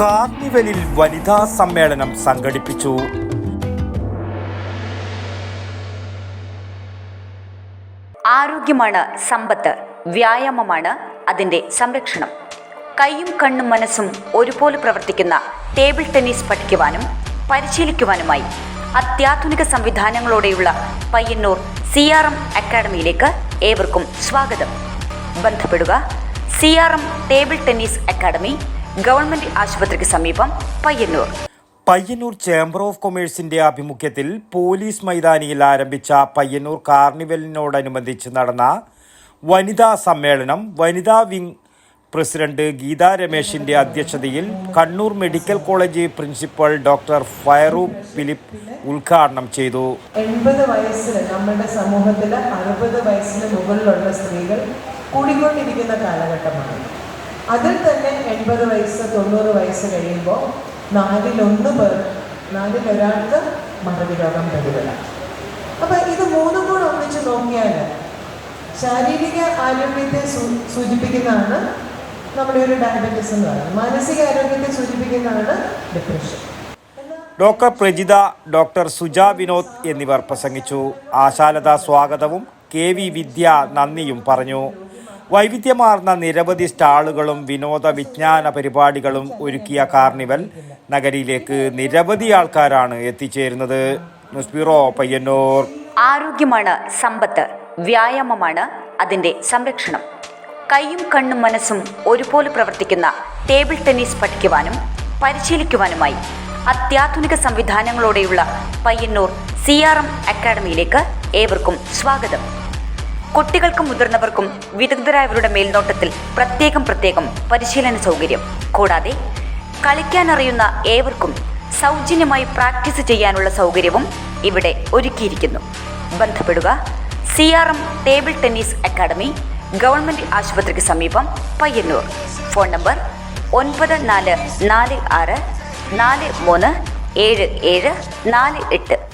കാർണിവലിൽ വനിതാ സമ്മേളനം സംഘടിപ്പിച്ചു. ആരോഗ്യമാണ് സമ്പത്ത് വ്യായാമമാണ് അതിന്റെ സംരക്ഷണം. കൈയും കണ്ണും മനസ്സും ഒരുപോലെ പ്രവർത്തിക്കുന്ന ടേബിൾ ടെന്നീസ് പഠിക്കുവാനും പരിശീലിക്കുവാനുമായി അത്യാധുനിക സംവിധാനങ്ങളോടെയുള്ള പയ്യന്നൂർ സി ആർ എം അക്കാഡമിയിലേക്ക് ഏവർക്കും സ്വാഗതം. ബന്ധപ്പെടുക C R M table tennis academy government ആശുപത്രിക്ക് സമീപം പയ്യന്നൂർ. പയ്യന്നൂർ ചേംബർ ഓഫ് കൊമേഴ്സിന്റെ ആഭിമുഖ്യത്തിൽ പോലീസ് മൈതാനിയിൽ ആരംഭിച്ച പയ്യന്നൂർ കാർണിവലിനോടനുബന്ധിച്ച് നടന്ന വനിതാ സമ്മേളനം വനിതാ വിംഗ് പ്രസിഡന്റ് ഗീതാ രമേശിന്റെ അധ്യക്ഷതയിൽ Kannur medical college principal doctor fire Philip ഉദ്ഘാടനം ചെയ്തു. എൺപത് വയസ്സിൽ നമ്മുടെ സമൂഹത്തിൽ അറുപത് വയസ്സിന് മുകളിലുള്ള സ്ത്രീകൾ കൂടിക്കൊണ്ടിരിക്കുന്ന കാലഘട്ടമാണ്. അതിൽ തന്നെ എൺപത് വയസ്സ് തൊണ്ണൂറ് വയസ്സ് കഴിയുമ്പോൾ നാലിലൊന്ന് പേർ നാലിലൊരാൾക്ക് മറവി രോഗം പ്രതിഫലം. അപ്പം ഇത് മൂന്നും കൂടെ ഒന്നിച്ച് നോക്കിയാൽ ശാരീരിക ആരോഗ്യത്തെ സൂചിപ്പിക്കുന്നതാണ് നമ്മുടെ ഒരു ഡയബറ്റീസ് എന്ന് പറയുന്നത്. മാനസിക ആരോഗ്യത്തെ സൂചിപ്പിക്കുന്നതാണ് depression doctor Prajitha doctor Suja Vinod എന്നിവർ പ്രസംഗിച്ചു. ആശാലത സ്വാഗതവും കെ വി വിദ്യ നന്ദിയും പറഞ്ഞു. വൈവിധ്യമാർന്ന നിരവധി സ്റ്റാളുകളും വിനോദ വിജ്ഞാന പരിപാടികളും ഒരുക്കിയ കാർണിവൽ നഗരിയിലേക്ക് നിരവധി ആൾക്കാരാണ് എത്തിച്ചേരുന്നത്. പയ്യന്നൂർ. ആരോഗ്യമാണ് സമ്പത്ത് വ്യായാമമാണ് അതിന്റെ സംരക്ഷണം. കൈയും കണ്ണും മനസ്സും ഒരുപോലെ പ്രവർത്തിക്കുന്ന ടേബിൾ ടെന്നീസ് പഠിക്കുവാനും പരിശീലിക്കുവാനുമായി അത്യാധുനിക സംവിധാനങ്ങളോടെയുള്ള പയ്യന്നൂർ സി ആർ എം അക്കാഡമിയിലേക്ക് ഏവർക്കും സ്വാഗതം. കുട്ടികൾക്കും മുതിർന്നവർക്കും വിദഗ്ധരായവരുടെ മേൽനോട്ടത്തിൽ പ്രത്യേകം പ്രത്യേകം പരിശീലന സൗകര്യം. കൂടാതെ കളിക്കാനറിയുന്ന ഏവർക്കും സൗജന്യമായി പ്രാക്ടീസ് ചെയ്യാനുള്ള സൗകര്യവും ഇവിടെ ഒരുക്കിയിരിക്കുന്നു. ബന്ധപ്പെടുക. C R M table tennis academy government ആശുപത്രിക്ക് സമീപം പയ്യന്നൂർ. ഫോൺ നമ്പർ ഒൻപത് നാല് നാല് ആറ് നാല് മൂന്ന് ഏഴ് ഏഴ് നാല് എട്ട്.